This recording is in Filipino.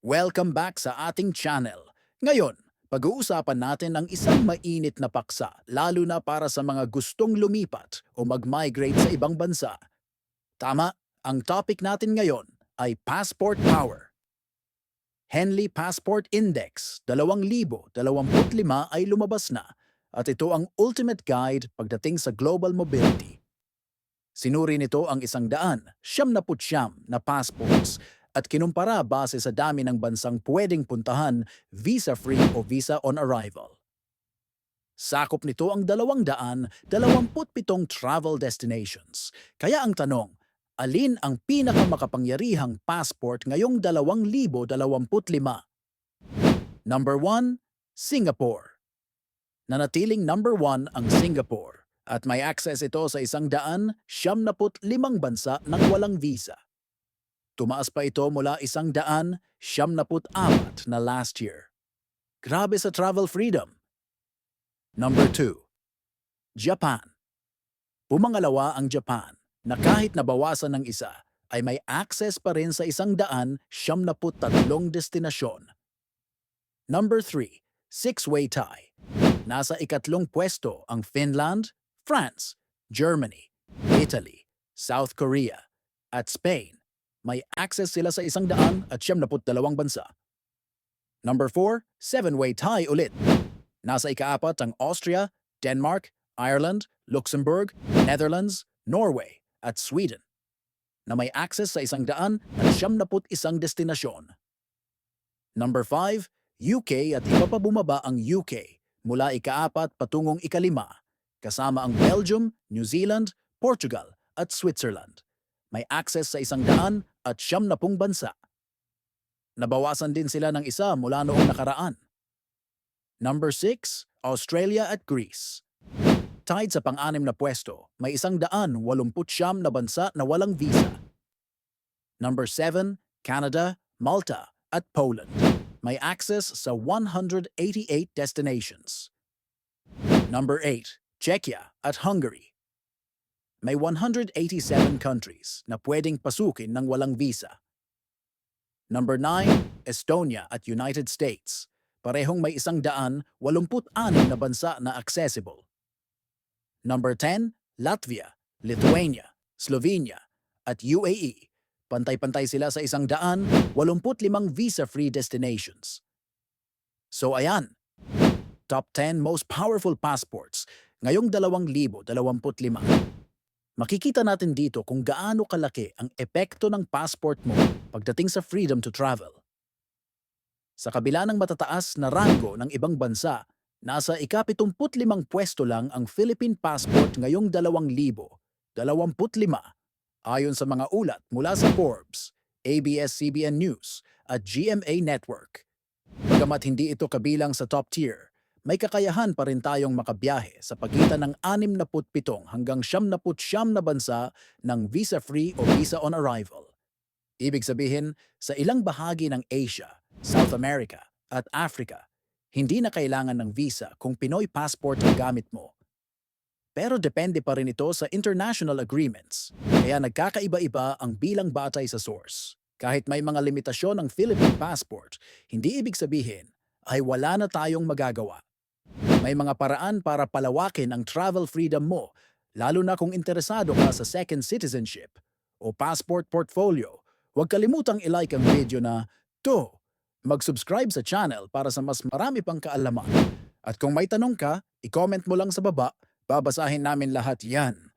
Welcome back sa ating channel. Ngayon, pag-uusapan natin ang isang mainit na paksa lalo na para sa mga gustong lumipat o mag-migrate sa ibang bansa. Tama, ang topic natin ngayon ay Passport Power. Henley Passport Index 2025 ay lumabas na at ito ang ultimate guide pagdating sa global mobility. Sinuri nito ang isang daan, siyam na putsyam na passports at kinumpara base sa dami ng bansang pwedeng puntahan visa-free o visa on arrival. Sakop nito ang 227 travel destinations. Kaya ang tanong, alin ang pinakamakapangyarihang passport ngayong 2025? Number 1, Singapore. Nanatiling number 1 ang Singapore at may access ito sa isang daan siyam limang bansa ng walang visa. Tumaas pa ito mula isang daan siyam apat na last year. Grabe sa travel freedom. Number 2. Japan. Pumangalawa ang Japan na kahit nabawasan ng isa ay may access pa rin sa isang daan siyam tatlong destinasyon. Number 3. Six-way tie. Nasa ikatlong pwesto ang Finland, France, Germany, Italy, South Korea, at Spain. May access sila sa isang daan at siyam dalawang bansa. Number 4, seven-way tie ulit. Nasa ikaapat ang Austria, Denmark, Ireland, Luxembourg, Netherlands, Norway, at Sweden na may access sa isang daan at siyam isang destinasyon. Number 5, UK at iba pa bumaba ang UK mula ikaapat patungong ikalima, kasama ang Belgium, New Zealand, Portugal at Switzerland. May access sa isang daan at siyam na pung bansa. Nabawasan din sila ng isa mula noong nakaraan. Number 6, Australia at Greece. Tied sa pang-anim na pwesto, may isang daan walumput siyam na bansa na walang visa. Number 7, Canada, Malta at Poland may access sa 188 destinations. Number 8, Czechia at Hungary. May 187 countries na pwedeng pasukin ng walang visa. Number 9, Estonia at United States. Parehong may isang daan, 86 na bansa na accessible. Number 10, Latvia, Lithuania, Slovenia, at UAE Pantay-pantay sila sa isang daan, 85 visa-free destinations. So ayan, top 10 most powerful passports ngayong 2025. Makikita natin dito kung gaano kalaki ang epekto ng passport mo pagdating sa freedom to travel. Sa kabila ng matataas na rango ng ibang bansa, nasa ika-75 pwesto lang ang Philippine passport ngayong 2025 ayon sa mga ulat mula sa Forbes, ABS-CBN News at GMA Network. Bagamat hindi ito kabilang sa top tier, may kakayahan pa rin tayong makabiyahe sa pagitan ng 67 hanggang 79 na bansa ng visa-free o visa on arrival. Ibig sabihin, sa ilang bahagi ng Asia, South America at Africa, hindi na kailangan ng visa kung Pinoy passport ang gamit mo pero depende pa rin ito sa international agreements, kaya nagkakaiba-iba ang bilang batay sa source. Kahit may mga limitasyon ang Philippine passport, hindi ibig sabihin ay wala na tayong magagawa. May mga paraan para palawakin ang travel freedom mo, lalo na kung interesado ka sa second citizenship o passport portfolio. Huwag kalimutang ilike ang video na to. Mag-subscribe sa channel para sa mas marami pang kaalaman. At kung may tanong ka, i-comment mo lang sa baba Babasahin namin lahat yan.